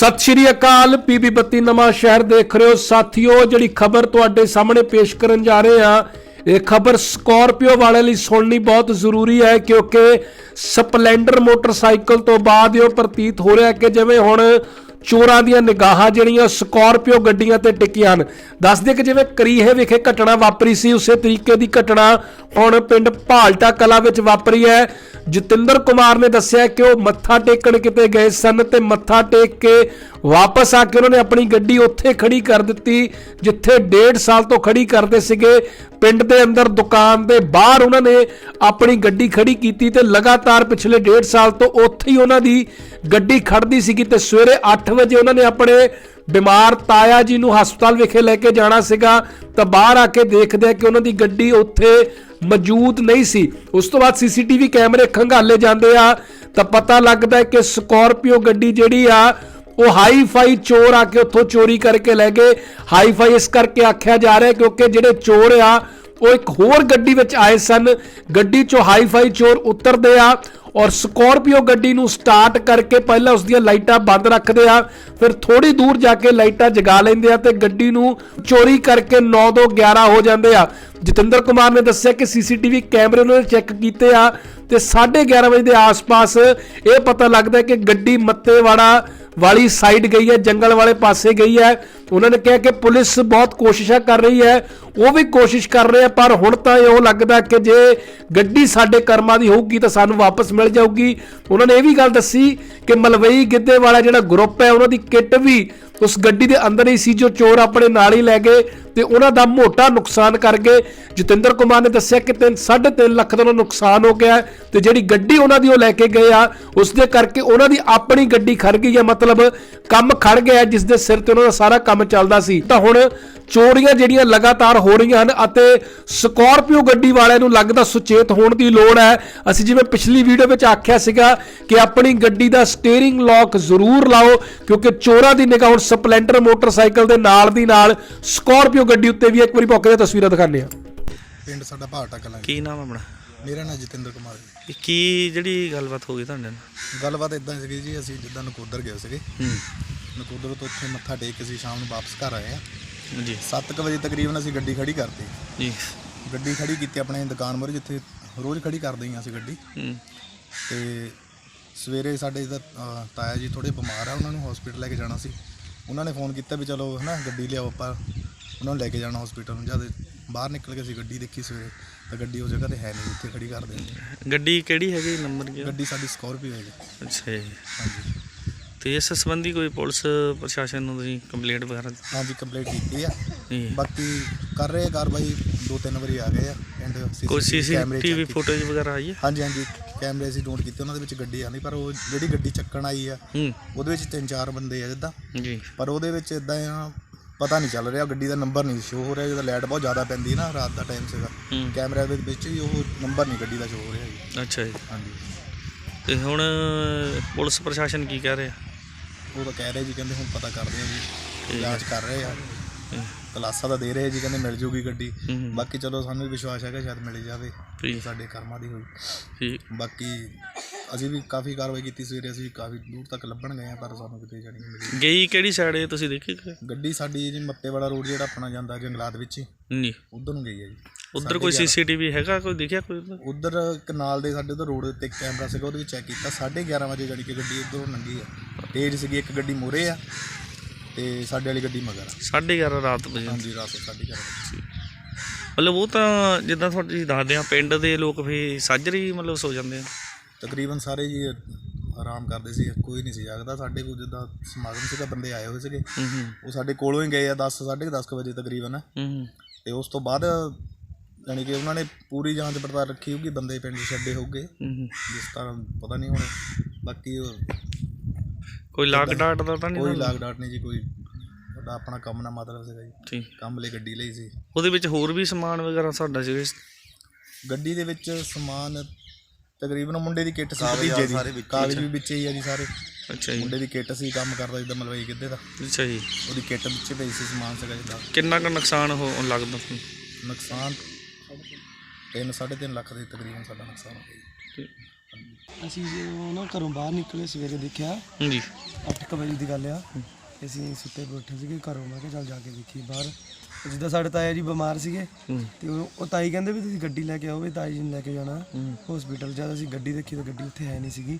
ਸਤਿ ਸ਼੍ਰੀ ਅਕਾਲ ਪੀਬੀ ਬੱਤੀ ਨਵਾਂ ਸ਼ਹਿਰ ਦੇਖ ਰਹੇ ਹੋ। ਸਾਥੀਓ, ਜਿਹੜੀ ਖਬਰ ਤੁਹਾਡੇ ਸਾਹਮਣੇ ਪੇਸ਼ ਕਰਨ ਜਾ ਰਹੇ ਹਾਂ, ਇਹ ਖਬਰ ਸਕਾਰਪੀਓ ਵਾਲਿਆਂ ਲਈ ਸੁਣਨੀ ਬਹੁਤ ਜ਼ਰੂਰੀ ਹੈ, ਕਿਉਂਕਿ ਸਪਲੈਂਡਰ ਮੋਟਰਸਾਈਕਲ ਤੋਂ ਬਾਅਦ ਇਹ ਪ੍ਰਤੀਤ ਹੋ ਰਿਹਾ ਕਿ ਜਿਵੇਂ ਹੁਣ ਚੋਰਾਂ ਦੀਆਂ ਨਿਗਾਹਾਂ ਜਿਹੜੀਆਂ ਸਕਾਰਪੀਓ ਗੱਡੀਆਂ ਤੇ ਟਿਕੀਆਂ ਹਨ। ਦੱਸਦੇ ਕਿ ਜਿਵੇਂ ਕਰੀਹੇ ਵਿਖੇ ਘਟਨਾ ਵਾਪਰੀ ਸੀ, ਉਸੇ ਤਰੀਕੇ ਦੀ ਘਟਨਾ ਹੁਣ ਪਿੰਡ ਭਾਲਟਾ ਕਲਾ ਵਿੱਚ ਵਾਪਰੀ ਹੈ। ਜਤਿੰਦਰ ਕੁਮਾਰ ਨੇ ਦੱਸਿਆ ਕਿ ਉਹ ਮੱਥਾ ਟੇਕਣ ਕਿਤੇ ਗਏ ਸਨ ਤੇ ਮੱਥਾ ਟੇਕ ਕੇ ਵਾਪਸ ਆ ਕੇ ਉਹਨਾਂ ਨੇ ਆਪਣੀ ਗੱਡੀ ਉੱਥੇ ਖੜੀ ਕਰ ਦਿੱਤੀ, ਜਿੱਥੇ ਡੇਢ ਸਾਲ ਤੋਂ ਖੜੀ ਕਰਦੇ ਸੀਗੇ। ਪਿੰਡ ਦੇ ਅੰਦਰ, ਦੁਕਾਨ ਦੇ ਬਾਹਰ ਉਹਨਾਂ ਨੇ ਆਪਣੀ ਗੱਡੀ ਖੜੀ ਕੀਤੀ ਤੇ ਲਗਾਤਾਰ ਪਿਛਲੇ ਡੇਢ ਸਾਲ ਤੋਂ ਉੱਥੇ ਹੀ ਉਹਨਾਂ ਦੀ ਗੱਡੀ ਖੜਦੀ ਸੀਗੀ ਤੇ ਸਵੇਰੇ 8 ਵਜੇ ਉਹਨਾਂ ਨੇ ਆਪਣੇ ਬਿਮਾਰ ਤਾਇਆ ਜੀ ਨੂੰ ਹਸਪਤਾਲ ਵਿਖੇ ਲੈ ਕੇ ਜਾਣਾ ਸੀਗਾ ਤਾਂ ਬਾਹਰ ਆ ਕੇ ਦੇਖਦੇ ਆ ਕਿ ਉਹਨਾਂ ਦੀ ਗੱਡੀ ਉੱਥੇ ਮੌਜੂਦ ਨਹੀਂ ਸੀ। ਉਸ ਤੋਂ ਬਾਅਦ ਸੀਸੀਟੀਵੀ ਕੈਮਰੇ ਖੰਗਾਲੇ ਜਾਂਦੇ ਆ। ਤਾਂ ਪਤਾ ਲੱਗਦਾ ਕਿ ਸਕਾਰਪੀਓ ਗੱਡੀ ਜਿਹੜੀ ਆ, ਉਹ ਹਾਈ ਫਾਈ ਚੋਰ ਆ ਕੇ ਉੱਥੋਂ ਚੋਰੀ ਕਰਕੇ ਲੈ ਗਏ। ਹਾਈ ਫਾਈ ਇਸ ਕਰਕੇ ਆਖਿਆ ਜਾ ਰਿਹਾ ਕਿਉਂਕਿ ਜਿਹੜੇ ਚੋਰ ਆ, ਉਹ ਇੱਕ ਹੋਰ ਗੱਡੀ ਵਿੱਚ ਆਏ ਸਨ। ਗੱਡੀ ਚੋਂ ਹਾਈ ਫਾਈ ਚੋਰ ਉਤਰਦੇ ਆ। ਔਰ ਸਕੋਰਪੀਓ ਗੱਡੀ ਨੂੰ ਸਟਾਰਟ ਕਰਕੇ ਪਹਿਲਾਂ ਉਸ ਦੀਆਂ ਲਾਈਟਾਂ ਬੰਦ ਰੱਖਦੇ ਆ, ਫਿਰ ਥੋੜੀ ਦੂਰ ਜਾ ਕੇ ਲਾਈਟਾਂ ਜਗਾ ਲੈਂਦੇ ਆ ਤੇ ਗੱਡੀ ਨੂੰ ਚੋਰੀ ਕਰਕੇ 9 ਤੋਂ 11 ਹੋ ਜਾਂਦੇ ਆ। ਜਤਿੰਦਰ ਕੁਮਾਰ ਨੇ ਦੱਸਿਆ ਕਿ ਸੀਸੀਟੀਵੀ ਕੈਮਰੇ ਉਹਨਾਂ ਨੇ ਚੈੱਕ ਕੀਤੇ ਆ ਤੇ 11:30 ਵਜੇ ਦੇ ਆਸ-ਪਾਸ ਇਹ ਪਤਾ ਲੱਗਦਾ ਕਿ ਗੱਡੀ ਮੱਤੇਵਾੜਾ ਵਾਲੀ ਸਾਈਡ ਗਈ ਹੈ, ਜੰਗਲ ਵਾਲੇ ਪਾਸੇ ਗਈ ਹੈ। ਉਹਨਾਂ ਨੇ ਕਿਹਾ ਕਿ ਪੁਲਿਸ ਬਹੁਤ ਕੋਸ਼ਿਸ਼ਾਂ ਕਰ ਰਹੀ ਹੈ, ਉਹ ਵੀ ਕੋਸ਼ਿਸ਼ ਕਰ ਰਹੇ ਆ, ਪਰ ਹੁਣ ਤਾਂ ਇਹ ਲੱਗਦਾ ਕਿ ਜੇ ਗੱਡੀ ਸਾਡੇ ਕਰਮਾਂ ਦੀ ਹੋਊਗੀ ਤਾਂ ਸਾਨੂੰ ਵਾਪਸ ਮਿਲ ਜਾਊਗੀ। ਉਹਨਾਂ ਨੇ ਇਹ ਵੀ ਗੱਲ ਦੱਸੀ ਕਿ ਮਲਵਈ ਗਿੱਦੇ ਵਾਲਾ ਜਿਹੜਾ ਗਰੁੱਪ ਹੈ, ਉਹਨਾਂ ਦੀ ਕਿੱਟ ਵੀ ਉਸ ਗੱਡੀ ਦੇ ਅੰਦਰ ਹੀ ਸੀ, ਜੋ ਚੋਰ ਆਪਣੇ ਨਾਲ ਹੀ ਲੈ ਗਏ। ਤੇ ਉਹਨਾਂ ਦਾ ਮੋਟਾ ਨੁਕਸਾਨ ਕਰਕੇ ਜਤਿੰਦਰ ਕੁਮਾਰ ਨੇ ਦੱਸਿਆ ਕਿ 3.5 ਲੱਖ ਦਾ ਉਹਨਾਂ ਨੁਕਸਾਨ ਹੋ ਗਿਆ ਤੇ ਜਿਹੜੀ ਗੱਡੀ ਉਹਨਾਂ ਦੀ ਉਹ ਲੈ ਕੇ ਗਏ ਆ, ਉਸ ਦੇ ਕਰਕੇ ਉਹਨਾਂ ਦੀ ਆਪਣੀ ਗੱਡੀ ਖੜ ਗਈ ਹੈ। ਮਤਲਬ ਕੰਮ ਖੜ ਗਿਆ ਜਿਸ ਦੇ ਸਿਰ ਤੇ ਉਹਨਾਂ ਦਾ ਸਾਰਾ ਕੰਮ ਚੱਲਦਾ ਸੀ। ਤਾਂ ਹੁਣ ਚੋਰੀਆਂ ਜਿਹੜੀਆਂ ਲਗਾਤਾਰ ਹੋ ਰਹੀਆਂ ਹਨ ਅਤੇ ਸਕਾਰਪੀਓ ਗੱਡੀ ਵਾਲਿਆਂ ਨੂੰ ਲੱਗਦਾ ਸੁਚੇਤ ਹੋਣ ਦੀ ਲੋੜ ਹੈ। ਅਸੀਂ ਜਿਵੇਂ ਪਿਛਲੀ ਵੀਡੀਓ ਵਿੱਚ ਆਖਿਆ ਸੀਗਾ ਕਿ ਆਪਣੀ ਗੱਡੀ ਦਾ ਸਟੀਅਰਿੰਗ ਲੌਕ ਜ਼ਰੂਰ ਲਾਓ, ਕਿਉਂਕਿ ਚੋਰਾਂ ਦੀ ਨਿਗਾਹ ਹੁਣ ਸਪਲੈਂਡਰ ਮੋਟਰਸਾਈਕਲ ਦੇ ਨਾਲ ਦੀ ਨਾਲ ਸਕਾਰਪੀਓ ਗੱਡੀ ਉੱਤੇ ਵੀ ਇੱਕ ਵਾਰੀ ਭੌਂਕੇ ਦੀਆਂ ਤਸਵੀਰਾਂ ਦਿਖਾਉਂਦੇ ਆ ਪਿੰਡ ਸਾਡਾ ਭਾਟਾ ਕਲਾਂ। ਕੀ ਨਾਮ ਆਪਣਾ? ਮੇਰਾ ਨਾਮ ਜਤਿੰਦਰ ਕੁਮਾਰ ਜੀ। ਇਹ ਕੀ ਜਿਹੜੀ ਗੱਲਬਾਤ ਹੋ ਗਈ ਤੁਹਾਡੇ ਨਾਲ? ਗੱਲਬਾਤ ਇਦਾਂ ਸੀਗੀ ਜੀ ਅਸੀਂ ਜਿੱਦਾਂ ਨਕੋਦਰ ਗਏ ਸੀਗੇ। ਹੂੰ। ਨਕੋਦਰ ਤੋਂ ਉੱਥੇ ਮੱਥਾ ਟੇਕ ਕੇ ਅਸੀਂ ਸ਼ਾਮ ਨੂੰ ਵਾਪਸ ਘਰ ਆਏ ਆ। ਜੀ। 7:00 ਵਜੇ ਤਕਰੀਬਨ ਅਸੀਂ ਗੱਡੀ ਖੜੀ ਕਰਤੀ। ਜੀ। ਗੱਡੀ ਖੜੀ ਕੀਤੀ ਆਪਣੇ ਦੁਕਾਨ ਮੋਰੇ ਜਿੱਥੇ ਰੋਜ਼ ਖੜੀ ਕਰਦੇ ਹਾਂ ਅਸੀਂ ਗੱਡੀ। ਹੂੰ। ਤੇ ਸਵੇਰੇ ਸਾਡੇ ਅਹ, ਤਾਇਆ ਜੀ ਥੋੜੇ ਬਿਮਾਰ ਆ ਉਹਨਾਂ ਨੂੰ ਹਸਪੀਟਲ ਲੈ ਕੇ ਜਾਣਾ ਸੀ। ਉਹਨਾਂ ਨੇ ਫੋਨ ਕੀਤਾ ਵੀ ਚਲੋ ਹਨਾ ਗੱਡੀ ਲਿਆਓ ਆਪਾਂ। ਉਹਨਾਂ ਨੂੰ ਲੈ ਕੇ ਜਾਣਾ ਹਸਪੀਟਲ ਨੂੰ ਜਦ ਬਾਹਰ ਨਿਕਲ ਕੇ ਅਸੀਂ ਗੱਡੀ ਦੇਖੀ ਸਵੇਰੇ ਤਾਂ ਗੱਡੀ ਉਸ ਜਗ੍ਹਾ ਤੇ ਹੈ ਨਹੀਂ ਜਿੱਥੇ ਖੜੀ ਕਰਦੇ ਹਾਂ ਗੱਡੀ ਕਿਹੜੀ ਹੈਗੀ ਨੰਬਰ ਕੀ ਗੱਡੀ ਸਾਡੀ ਸਕਾਰਪੀਓ ਹੈ ਜੀ ਅੱਛਾ ਜੀ। ਹਾਂਜੀ। ਤੇ ਇਸ ਸੰਬੰਧੀ ਕੋਈ ਪੁਲਿਸ ਪ੍ਰਸ਼ਾਸਨ ਨੂੰ ਤੁਸੀਂ ਕੰਪਲੇਂਟ ਵਗੈਰਾ ਹਾਂਜੀ ਕੰਪਲੀਟ ਕੀਤੀ ਆ। ਜੀ। ਬਾਕੀ ਕਰ ਰਹੇ ਆ ਕਾਰਵਾਈ ਦੋ ਤਿੰਨ ਵਾਰੀ ਆ ਗਏ ਆ ਐਂਡ ਕੋਈ ਸੀਸੀਟੀਵੀ ਫੁਟੇਜ ਵਗੈਰਾ ਆਈ ਹੈ ਹਾਂਜੀ ਹਾਂਜੀ ਕੈਮਰੇ ਅਸੀਂ ਨੋਟ ਕੀਤੇ ਉਹਨਾਂ ਦੇ ਵਿੱਚ ਗੱਡੀ ਆਉਂਦੀ ਪਰ ਉਹ ਜਿਹੜੀ ਗੱਡੀ ਚੱਕਣ ਆਈ ਆ ਹੂੰ। ਉਹਦੇ ਵਿੱਚ ਤਿੰਨ ਚਾਰ ਬੰਦੇ ਆ ਜਿੱਦਾਂ। ਜੀ। ਪਰ ਉਹਦੇ ਵਿੱਚ ਇਦਾਂ ਆ ਪਤਾ ਨਹੀਂ ਚੱਲ ਰਿਹਾ ਗੱਡੀ ਦਾ ਨੰਬਰ ਨਹੀਂ ਸ਼ੋ ਹੋ ਰਿਹਾ ਜਦੋਂ ਲਾਈਟ ਬਹੁਤ ਜ਼ਿਆਦਾ ਪੈਂਦੀ ਨਾ ਰਾਤ ਦਾ ਟਾਈਮ ਸੀਗਾ। ਹੂੰ। ਕੈਮਰੇ ਦੇ ਵਿੱਚ ਵੀ ਉਹ ਨੰਬਰ ਨਹੀਂ ਗੱਡੀ ਦਾ ਸ਼ੋ ਹੋ ਰਿਹਾ ਜੀ। ਅੱਛਾ ਜੀ। ਹਾਂਜੀ। ਤੇ ਹੁਣ ਪੁਲਿਸ ਪ੍ਰਸ਼ਾਸਨ ਕੀ ਕਹਿ ਰਿਹਾ? ਉਹ ਤਾਂ ਕਹਿ ਰਹੇ ਜੀ ਕਹਿੰਦੇ ਹੁਣ ਪਤਾ ਕਰਦੇ ਆ ਜੀ। ਜਾਂਚ ਕਰ ਰਹੇ ਆ। ਹੂੰ, ਤਲਾਸਾ ਤਾਂ ਦੇ ਰਹੇ ਜੀ ਕਹਿੰਦੇ ਮਿਲ ਜੂਗੀ ਗੱਡੀ। ਹੂੰ। ਬਾਕੀ ਚਲੋ ਸਾਨੂੰ ਵੀ ਵਿਸ਼ਵਾਸ ਹੈਗਾ ਸ਼ਾਇਦ ਮਿਲ ਜਾਵੇ ਠੀਕ। ਸਾਡੇ ਕਰਮਾਂ ਦੀ ਹੋਈ। ਠੀਕ। ਬਾਕੀ ਅਸੀਂ ਵੀ ਕਾਫੀ ਕਾਰਵਾਈ ਕੀਤੀ ਸਵੇਰੇ ਅਸੀਂ ਕਾਫੀ ਦੂਰ ਤੱਕ ਲੱਭਣ ਗਏ ਆ ਪਰ ਸਾਨੂੰ ਕਿਤੇ ਜਾਣੀ ਨਹੀਂ ਮਿਲੀ। ਗਈ ਕਿਹੜੀ ਸਾਈਡ ਹੈ ਤੁਸੀਂ ਦੇਖੀ ਕਿ? ਗੱਡੀ ਸਾਡੀ ਜੀ ਮੱਤੇਵਾੜਾ ਰੋਡ ਜਿਹੜਾ ਆਪਣਾ ਜਾਂਦਾ ਜੰਗਲਾਤ ਵਿੱਚ ਹੀ। ਨਹੀਂ। ਉਧਰ ਨੂੰ ਗਈ ਹੈ ਜੀ। ਉਧਰ ਕੋਈ ਸੀਸੀਟੀਵੀ ਹੈਗਾ ਕੋਈ ਦੇਖਿਆ ਕੋਈ ਉੱਧਰ? ਉਧਰ ਇੱਕ ਨਾਲ ਦੇ ਸਾਡੇ ਉਧਰ ਰੋਡ ਤੇ ਇੱਕ ਕੈਮਰਾ ਸੀਗਾ ਉਹਦੇ ਵਿੱਚ ਚੈੱਕ ਕੀਤਾ 11:30 ਵਜੇ ਜਾਣੀ ਕਿ ਗੱਡੀ ਉਧਰੋਂ ਲੰਘੀ ਆ ਤੇਜ਼ ਸੀਗੀ ਇੱਕ ਗੱਡੀ ਮੋਰੇ ਆ ਤੇ ਸਾਡੇ ਵਾਲੀ ਗੱਡੀ ਮਗਰ ਆ। ਸਾਢੇ 11 ਰਾਤ ਵਜੇ ਹਾਂਜੀ ਰਾਤ 11:30 ਵਜੇ। ਮਤਲਬ ਉਹ ਤਾਂ ਜਿੱਦਾਂ ਤੁਹਾਡੀ ਦੱਸਦੇ ਆ ਪਿੰਡ ਦੇ ਲੋਕ ਵੀ ਸਾਜਰੀ ਮਤਲਬ ਸੋ ਜਾਂਦੇ ਆ। ਤਕਰੀਬਨ ਸਾਰੇ ਜੀ ਆਰਾਮ ਕਰਦੇ ਸੀ ਕੋਈ ਨਹੀਂ ਸੀ ਜਾਗਦਾ। ਸਾਡੇ ਕੋਲ ਜਿੱਦਾਂ ਸਮਾਗਮ ਸੀਗਾ ਬੰਦੇ ਆਏ ਹੋਏ ਸੀਗੇ। ਉਹ ਸਾਡੇ ਕੋਲੋਂ ਹੀ ਗਏ ਆ 10 10:30 ਵਜੇ ਤਕਰੀਬਨ। ਹੂੰ ਤੇ ਉਸ ਤੋਂ ਬਾਅਦ ਯਾਨੀ ਕਿ ਉਹਨਾਂ ਨੇ ਪੂਰੀ ਜਾਂਚ ਪੜਤਾਲ ਰੱਖੀ ਹੋਊਗੀ ਬੰਦੇ ਪਿੰਡ ਛੱਡੇ ਹੋਊਗੇ। ਹੂੰ ਹੂੰ। ਜਿਸ ਤਰ੍ਹਾਂ ਪਤਾ ਨਹੀਂ ਹੁਣ ਬਾਕੀ ਕੋਈ ਲਾਗ ਡਾਟ ਦਾ ਤਾਂ ਨਹੀਂ ਕੋਈ? ਲਾਗ ਡਾਟ ਨਹੀਂ ਜੀ ਕੋਈ ਤੁਹਾਡਾ ਆਪਣਾ ਕੰਮ ਨਾ ਮਤਲਬ ਸੀਗਾ ਜੀ। ਠੀਕ। ਕੰਮ ਲਈ ਗੱਡੀ ਲਈ ਸੀ। ਉਹਦੇ ਵਿੱਚ ਹੋਰ ਵੀ ਸਮਾਨ ਵਗੈਰਾ ਸਾਡਾ ਸੀ ਗੱਡੀ ਦੇ ਵਿੱਚ ਸਮਾਨ ਤਕਰੀਬਨ ਮੁੰਡੇ ਦੀ ਕਿੱਟ ਸੀ ਭਤੀਜੇ ਦੀ। ਕਾਗਜ਼ ਵੀ ਵਿੱਚ ਹੀ ਆ ਜੀ ਸਾਰੇ। ਅੱਛਾ ਜੀ। ਮੁੰਡੇ ਦੀ ਕਿੱਟ ਸੀ ਕੰਮ ਕਰਦਾ ਜਿੱਦਾਂ ਮਲਵਈ ਕਿੱਦੇ ਦਾ। ਅੱਛਾ ਜੀ। ਉਹਦੀ ਕਿੱਟ ਵਿੱਚ ਪਈ ਸੀ ਸਮਾਨ ਸੀਗਾ ਜਿੱਦਾਂ। ਕਿੰਨਾ ਕੁ ਨੁਕਸਾਨ ਹੋ ਲੱਗਦਾ ਤੁਹਾਨੂੰ? ਨੁਕਸਾਨ 3 3.5 ਲੱਖ ਦੇ ਤਕਰੀਬਨ ਸਾਡਾ ਨੁਕਸਾਨ ਹੋ ਗਿਆ। ਅਸੀਂ ਜਦੋਂ ਨਾ ਘਰੋਂ ਬਾਹਰ ਨਿਕਲੇ ਸਵੇਰੇ ਦੇਖਿਆ। ਜੀ 8 ਵਜੇ ਦੀ ਗੱਲ ਆ। ਅਸੀਂ ਸੁੱਤੇ ਉੱਠੇ ਸੀਗੇ ਘਰੋਂ। ਮੈਂ ਕਿਹਾ ਚੱਲ ਜਾ ਕੇ ਦੇਖੀ ਬਾਹਰ। ਜਿੱਦਾਂ ਸਾਡੇ ਤਾਇਆ ਜੀ ਬਿਮਾਰ ਸੀਗੇ ਤੇ ਉਹ ਉਹ ਤਾਈ ਕਹਿੰਦੇ ਵੀ ਤੁਸੀਂ ਗੱਡੀ ਲੈ ਕੇ ਆਓ ਵੀ ਤਾਈ ਜੀ ਨੂੰ ਲੈ ਕੇ ਜਾਣਾ। ਹਸਪੀਟਲ ਜਦ ਅਸੀਂ ਗੱਡੀ ਦੇਖੀ ਤਾਂ ਗੱਡੀ ਉੱਥੇ ਹੈ ਨਹੀਂ ਸੀਗੀ।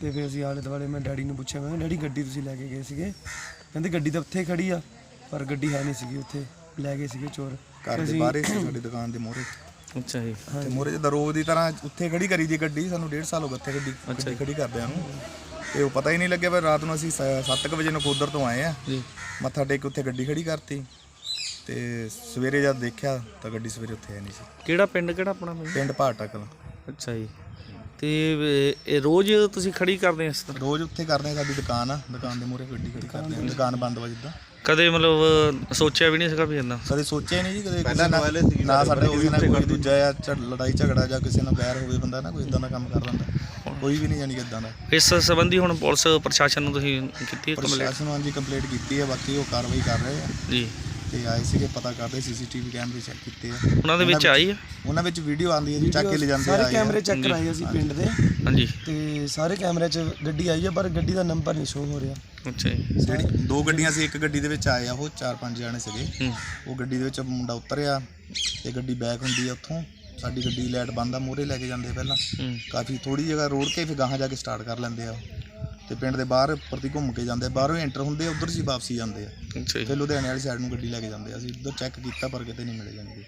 ਤੇ ਫਿਰ ਅਸੀਂ ਆਲੇ ਦੁਆਲੇ ਮੈਂ ਡੈਡੀ ਨੂੰ ਪੁੱਛਿਆ ਮੈਂ ਡੈਡੀ ਗੱਡੀ ਤੁਸੀਂ ਲੈ ਕੇ ਗਏ ਸੀਗੇ? ਕਹਿੰਦੇ ਗੱਡੀ ਤਾਂ ਉੱਥੇ ਖੜੀ ਆ ਪਰ ਗੱਡੀ ਹੈ ਨਹੀਂ ਸੀਗੀ ਉੱਥੇ। ਲੈ ਗਏ ਸੀਗੇ ਚੋਰ। ਘਰ ਦੇ ਬਾਹਰ ਹੀ ਸੀ ਸਾਡੀ ਦੁਕਾਨ ਦੇ ਮੋਹਰੇ। ਅੱਛਾ ਜੀ। ਤੇ ਮੋਹਰੇ ਜਿੱਦਾਂ ਰੋਜ਼ ਦੀ ਤਰ੍ਹਾਂ ਉੱਥੇ ਖੜੀ ਕਰੀ ਦੀ ਗੱਡੀ ਸਾਨੂੰ 1.5 ਸਾਲ ਹੋ ਗਏ ਉੱਥੇ ਗੱਡੀ ਗੱਡੀ ਖੜੀ ਕਰਦਿਆਂ ਨੂੰ। ਤੇ ਉਹ ਪਤਾ ਹੀ ਨਹੀਂ ਲੱਗਿਆ ਪਰ ਰਾਤ ਨੂੰ ਅਸੀਂ 7:00 ਵਜੇ ਨਕੋਦਰ ਤੋਂ ਆਏ ਆ। ਜੀ। ਮੱਥਾ ਟੇਕ ਕੇ ਉੱਥੇ ਗੱਡੀ ਖੜੀ ਕਰਤੀ। ਤੇ ਸਵੇਰੇ ਜਦ ਦੇਖਿਆ ਤਾਂ ਗੱਡੀ ਸਵੇਰੇ ਉੱਥੇ ਹੈ ਨਹੀਂ ਸੀ। ਕਿਹੜਾ ਪਿੰਡ ਕਿਹੜਾ ਆਪਣਾ ਬਈ? ਪਿੰਡ ਭਾਟਾ ਕਲਾਂ ਅੱਛਾ ਜੀ। ਤੇ ਇਹ- ਇਹ ਰੋਜ਼ ਤੁਸੀਂ ਖੜੀ ਕਰਦੇ ਆ ਇਸ ਤਰ੍ਹਾਂ? ਰੋਜ਼ ਉੱਥੇ ਕਰਦੇ ਆ ਸਾਡੀ ਦੁਕਾਨ ਆ ਦੁਕਾਨ ਦੇ ਮੂਹਰੇ ਗੱਡੀ ਖੜੀ ਕਰਦੇ ਆ ਦੁਕਾਨ ਬੰਦ ਵਾ ਜਿੱਦਾਂ। ਕਦੇ ਮਤਲਬ ਸੋਚਿਆ ਵੀ ਨਹੀਂ ਸੀਗਾ ਵੀ ਇਦਾਂ ਕਦੇ ਸੋਚਿਆ ਨਹੀਂ ਜੀ ਕਦੇ ਕਿਸੇ ਨਾਲ ਨਾ ਸਾਡੇ ਕਿਸੇ ਨਾਲ ਕੋਈ ਦੂਜਾ ਆ ਲੜਾਈ ਝਗੜਾ ਜਾਂ ਕਿਸੇ ਨਾਲ ਬੈਰ ਹੋਵੇ ਬੰਦਾ ਨਾ ਕੋਈ ਇਦਾਂ ਦਾ ਕੰਮ ਕਰ ਲੈਂਦਾ। ਕੋਈ ਵੀ ਨਹੀਂ ਜਾਣੀ ਇਦਾਂ ਦਾ। ਇਸ ਸੰਬੰਧੀ ਹੁਣ ਪੁਲਿਸ ਪ੍ਰਸ਼ਾਸਨ ਨੂੰ ਤੁਸੀਂ ਕੀਤੀ ਹੈ ਕੰਪਲੇਂਟ ਪ੍ਰਸ਼ਾਸਨ ਨੂੰ ਹਾਂਜੀ ਕੰਪਲੀਟ ਕੀਤੀ ਹੈ ਬਾਕੀ ਉਹ ਕਾਰਵਾਈ ਕਰ ਰਹੇ ਆ। ਜੀ। ਤੇ ਆਏ ਸੀਗੇ ਪਤਾ ਕਰਦੇ ਸੀਸੀਟੀਵੀ ਕੈਮਰੇ ਚੈੱਕ ਕੀਤੇ ਆ। ਉਹਨਾਂ ਦੇ ਵਿੱਚ ਆਈ ਆ? ਉਹਨਾਂ ਵਿੱਚ ਵੀਡੀਓ ਆਉਂਦੀ ਹੈ ਜੀ ਚੱਕ ਕੇ ਲੈ ਜਾਂਦੇ ਸਾਰੇ ਆ। ਕੈਮਰੇ ਚੈੱਕ ਕਰਾਏ ਅਸੀਂ ਪਿੰਡ ਦੇ। ਹਾਂਜੀ। ਤੇ ਸਾਰੇ ਕੈਮਰੇ 'ਚ ਗੱਡੀ ਆਈ ਹੈ ਪਰ ਗੱਡੀ ਦਾ ਨੰਬਰ ਨਹੀਂ ਸ਼ੋ ਹੋ ਰਿਹਾ। ਅੱਛਾ ਜੀ। ਜਿਹੜੀ ਦੋ ਗੱਡੀਆਂ ਸੀ ਇੱਕ ਗੱਡੀ ਦੇ ਵਿੱਚ ਆਏ ਆ ਉਹ ਚਾਰ ਪੰਜ ਜਾਣੇ ਸੀਗੇ। ਉਹ ਗੱਡੀ ਦੇ ਵਿੱਚ ਮੁੰਡਾ ਉਤਰਿਆ ਤੇ ਗੱਡੀ ਬੈਕ ਹੁੰਦੀ ਆ ਉੱਥੋਂ। ਸਾਡੀ ਗੱਡੀ ਲਾਈਟ ਬੰਦ ਆ ਮੂਹਰੇ ਲੈ ਕੇ ਜਾਂਦੇ ਆ ਪਹਿਲਾਂ। ਹੂੰ। ਕਾਫੀ ਥੋੜੀ ਜਗ੍ਹਾ ਰੋੜ ਕੇ ਫਿਰ ਗਾਹਾਂ ਜਾ ਕੇ ਸਟਾਰਟ ਕਰ ਲੈਂਦੇ ਆ ਤੇ ਪਿੰਡ ਦੇ ਬਾਹਰ ਪ੍ਰਤੀ ਘੁੰਮ ਕੇ ਜਾਂਦੇ ਆ। ਬਾਹਰੋਂ ਐਂਟਰ ਹੁੰਦੇ ਆ ਉਧਰ ਸੀ ਵਾਪਸੀ ਜਾਂਦੇ ਆ। ਅੱਛਾ ਜੀ। ਫਿਰ ਲੁਧਿਆਣੇ ਵਾਲੀ ਸਾਈਡ ਨੂੰ ਗੱਡੀ ਲੈ ਕੇ ਜਾਂਦੇ ਆ। ਅਸੀਂ ਉਧਰ ਚੈੱਕ ਕੀਤਾ ਪਰ ਕਿਤੇ ਨਹੀਂ ਮਿਲੇ ਜਾਂਦੇ